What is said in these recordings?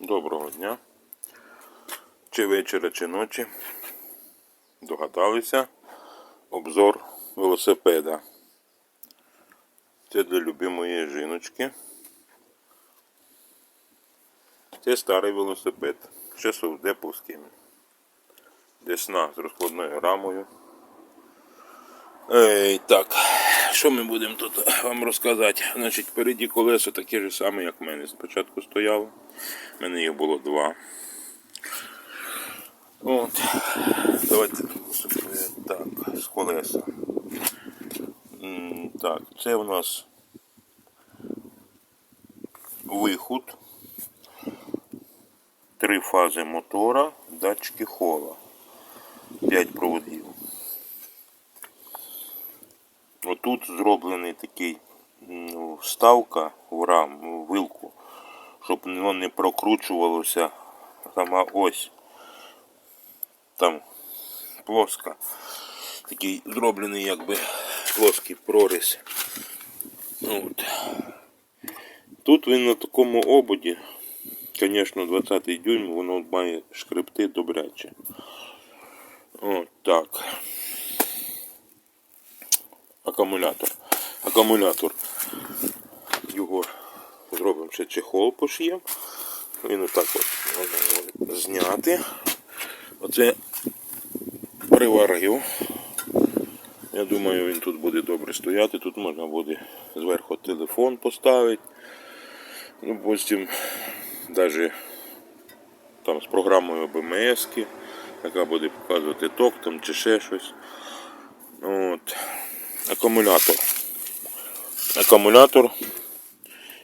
Доброго дня. Чи вечора, чи ночі. Догадалися. Обзор велосипеда. Це для любимої жіночки. Це старий велосипед. Ще совдеповський. Десна з розкладною рамою. Ей, так, що ми будемо тут вам розказати? Значить, впереді колеса такі ж самі, як в мене спочатку стояло. У мене їх було два. От. Давайте так, з колеса. Так, це у нас виход. Три фази мотора, датчики хола. П'ять проводів. Отут зроблений такий вставка в рам, вилку, щоб воно не прокручувалося сама ось. Там плоска. Такий зроблений якби плоский проріз. От. Тут він на такому ободі, звісно, 20 дюйм, воно має шкребти добряче. От так. Акумулятор. Акумулятор. Його зробимо ще чехол пошиємо. Він отак от можна зняти. Оце приварив. Я думаю, він тут буде добре стояти. Тут можна буде зверху телефон поставити. Ну, потім навіть там з програмою БМС, яка буде показувати ток там чи ще щось. От. Акумулятор. Акумулятор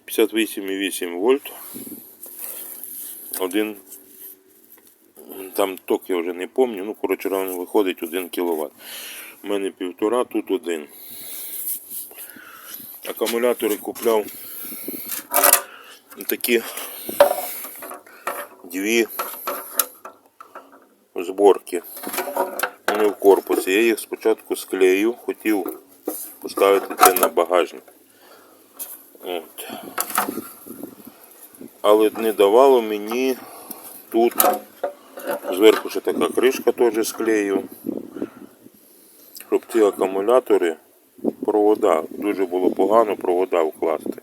58,8 вольт. Один. Там ток я вже не пам'ятаю, ну, коротше, равно виходить 1 кВт. У мене півтора, тут один. Акумулятори купляв такі дві зборки. Вони в корпусі. Я їх спочатку склею, хотів поставити це на багажник. От. Але не давало мені тут зверху ще така кришка теж склею. Щоб ці акумулятори провода, дуже було погано провода вкласти.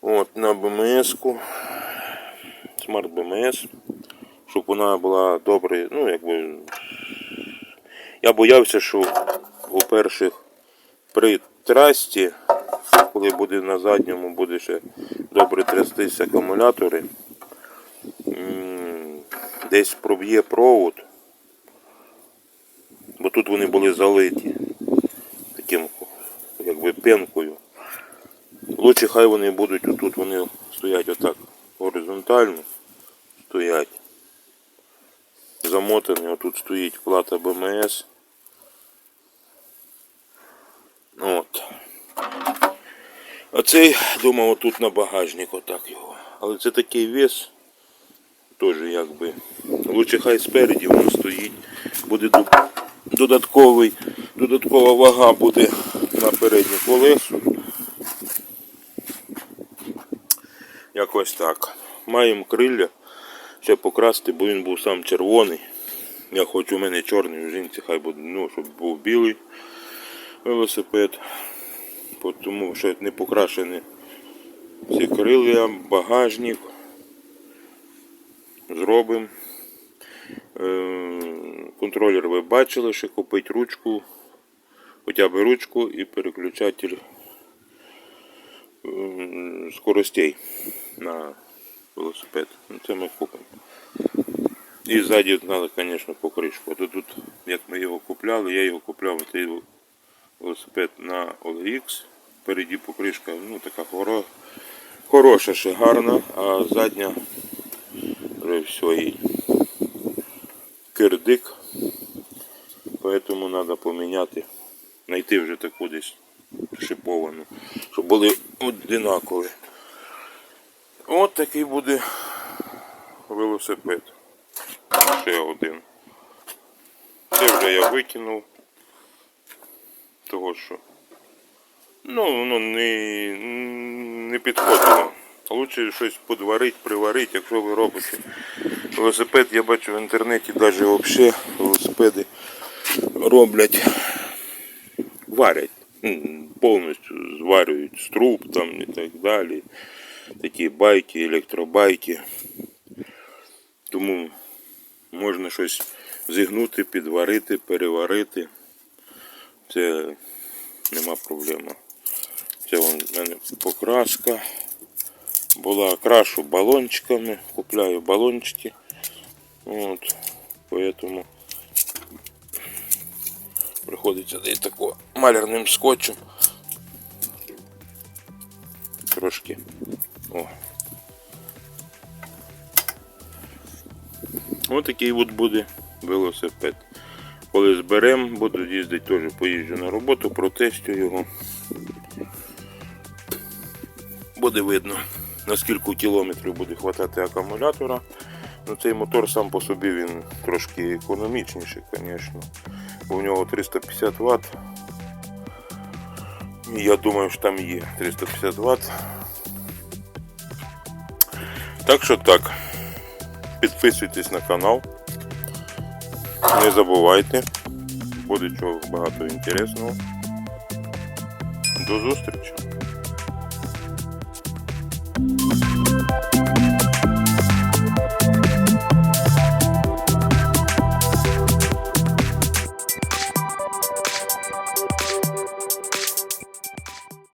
От на БМС-ку, смарт БМС, щоб вона була добре, ну якби. Я боявся, що у перших при трасті, коли буде на задньому, буде ще добре трястись акумулятори, десь проб'є провод, бо тут вони були залиті таким якби пенкою. Лучше хай вони будуть отут, вони стоять отак горизонтально, стоять. Замотані, отут стоїть плата БМС. От. А цей, думав, отут на багажник, отак його. Але це такий вес, теж якби. Лучше хай спереді воно стоїть. Буде додатковий, додаткова вага буде на переднє колесо. Якось так. Маємо крилля ще покрасти, бо він був сам червоний. Я хочу у мене чорний, у жінці хай буде, ну, щоб був білий велосипед. Тому що не покрашені ці крилля, багажник. Зробимо. Е, Контролер ви бачили, що купить ручку, хоча б ручку і переключатель е, скоростей на велосипед. Ну, Це ми купимо. І ззаді треба, звісно, покришку. Тут, як ми його купляли, я його купляв велосипед на OLX. Впереді покришка, ну така хоро, хороша, ще гарна, а задня вже все і кирдик. Поэтому треба поміняти, знайти вже таку десь шиповану, щоб були одинакові. От такий буде велосипед. Ще один. Це вже я викинув. Того що. Ну, воно не, не підходило. Лучше щось подварити, приварити, якщо ви робите. Велосипед я бачу в інтернеті, навіть взагалі велосипеди роблять, варять. Повністю зварюють струб там і так далі. Такі байки, електробайки. Тому можна щось зігнути, підварити, переварити. Це нема проблеми. Це вон в мене покраска. Була крашу балончиками, купляю балончики. От, поэтому приходиться десь тако малярним скотчем. Трошки. О. Ось такий от буде велосипед. Коли зберемо, буду їздити теж поїжджу на роботу, протестю його. Буде видно, наскільки кілометрів буде хватати акумулятора. Ну, цей мотор сам по собі він трошки економічніший, звісно. У нього 350 Вт. Я думаю, що там є 350 Вт. Так що так. Підписуйтесь на канал. Не забувайте. Буде чого багато інтересного. До зустрічі!